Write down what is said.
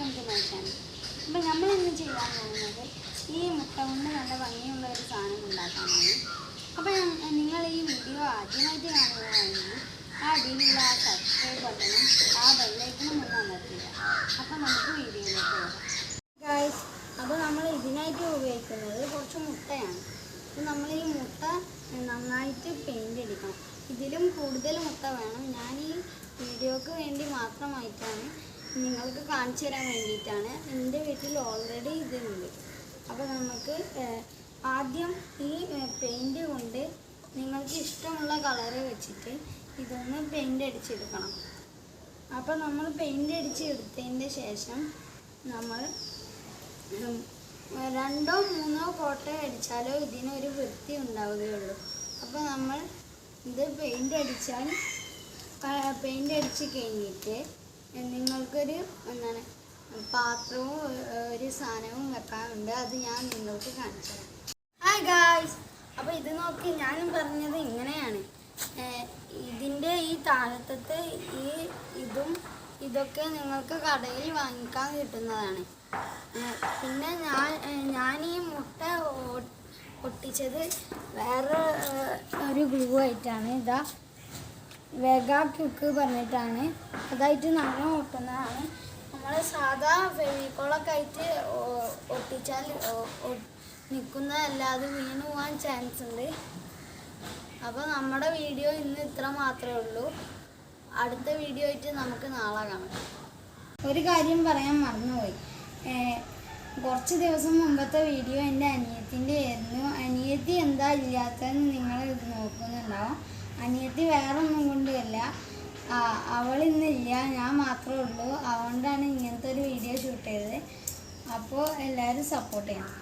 Welcome to അപ്പം നമ്മൾ ഇന്ന് ചെയ്യാൻ പോകുന്നത് ഈ മുട്ട കൊണ്ട് നല്ല ഭംഗിയുള്ള ഒരു സാധനം ഉണ്ടാക്കാനാണ്. അപ്പോൾ നിങ്ങൾ ഈ വീഡിയോ ആദ്യമായിട്ട് കാണുകയാണെങ്കിൽ ആ അടിയിലുള്ള ആ സബ്സ്ക്രൈബ് ബട്ടണും ആ ബെല്ലൈക്കണും ഒന്ന് അമർത്തുക അപ്പോൾ നമുക്ക് വീഡിയോയിലേക്ക് പോകാം. ഗായ്സ് അപ്പോൾ നമ്മൾ ഇതിനായിട്ട് ഉപയോഗിക്കുന്നത് കുറച്ച് മുട്ടയാണ്. അപ്പോൾ നമ്മൾ ഈ മുട്ട നന്നായിട്ട് പെയിന്റ് അടിക്കണം ഇതിലും കൂടുതൽ മുട്ട വേണം. ഞാൻ ഈ വീഡിയോക്ക് വേണ്ടി മാത്രമായിട്ടാണ് നിങ്ങൾക്ക് കാണിച്ചു തരാൻ വേണ്ടിയിട്ടാണ് എന്റെ വീട്ടിൽ ഓൾറെഡി ഇതുണ്ട്. അപ്പോൾ നമുക്ക് ആദ്യം ഈ പെയിന്റ് കൊണ്ട് നിങ്ങൾക്ക് ഇഷ്ടമുള്ള കളറ് വെച്ചിട്ട് ഇതൊന്ന് പെയിന്റ് അടിച്ചെടുക്കണം. അപ്പോൾ നമ്മൾ പെയിന്റ് അടിച്ച് എടുത്തതിന്റെ ശേഷം നമ്മൾ രണ്ടോ മൂന്നോ കോട്ട അടിച്ചാലോ ഇതിനൊരു വൃത്തി ഉണ്ടാവുകയുള്ളൂ. അപ്പോൾ നമ്മൾ ഇത് പെയിന്റ് അടിച്ചാൽ പെയിന്റ് അടിച്ച് കഴിഞ്ഞിട്ട് നിങ്ങൾക്കൊരു എന്താണ് പാത്രവും ഒരു സാധനവും വെക്കാനുണ്ട്. അത് ഞാൻ നിങ്ങൾക്ക് കാണിച്ചു തരാം. ഹായ് ഗായ്സ് അപ്പോൾ ഇത് നോക്കി ഞാൻ പറഞ്ഞത് ഇങ്ങനെയാണ്. ഇതിന്റെ ഈ താഴത്തത്തെ ഈ ഇതും ഇതൊക്കെ നിങ്ങൾക്ക് കടയിൽ വാങ്ങിക്കാൻ കിട്ടുന്നതാണ്. പിന്നെ ഞാൻ ഞാൻ ഈ മുട്ട ഒട്ടിച്ചത് വേറെ ഒരു ഗ്ലൂ ആയിട്ടാണ്. ഇതാ വെഗ ക്യുക്ക് പറഞ്ഞിട്ടാണ്. അതായിട്ട് നല്ല ഒട്ടുന്നതാണ് നമ്മൾ സാധാ ഫെവിക്കോളൊക്കെ ആയിട്ട് ഒട്ടിച്ചാൽ നിൽക്കുന്നതല്ലാതെ വീണ് പോകാൻ ചാൻസ് ഉണ്ട്. അപ്പോൾ നമ്മുടെ വീഡിയോ ഇന്ന് ഇത്ര മാത്രമേ ഉള്ളൂ. അടുത്ത വീഡിയോ ആയിട്ട് നമുക്ക് നാളെ കാണാം. ഒരു കാര്യം പറയാൻ മറന്നുപോയി. കുറച്ച് ദിവസം മുമ്പത്തെ വീഡിയോ എന്റെ അനിയത്തിന്റെ ആയിരുന്നു. അനിയത്തി എന്താ ഇല്ലാത്തതെന്ന് നിങ്ങൾ നോക്കുന്നുണ്ടാവും. അനിയത്തി വേറെ ഒന്നും കൊണ്ടുമല്ല അവൾ ഇന്നില്ല ഞാൻ മാത്രമേ ഉള്ളൂ. അതുകൊണ്ടാണ് ഇങ്ങനത്തെ ഒരു വീഡിയോ ഷൂട്ട് ചെയ്തത്. അപ്പോൾ എല്ലാവരും സപ്പോർട്ട് ചെയ്യണം.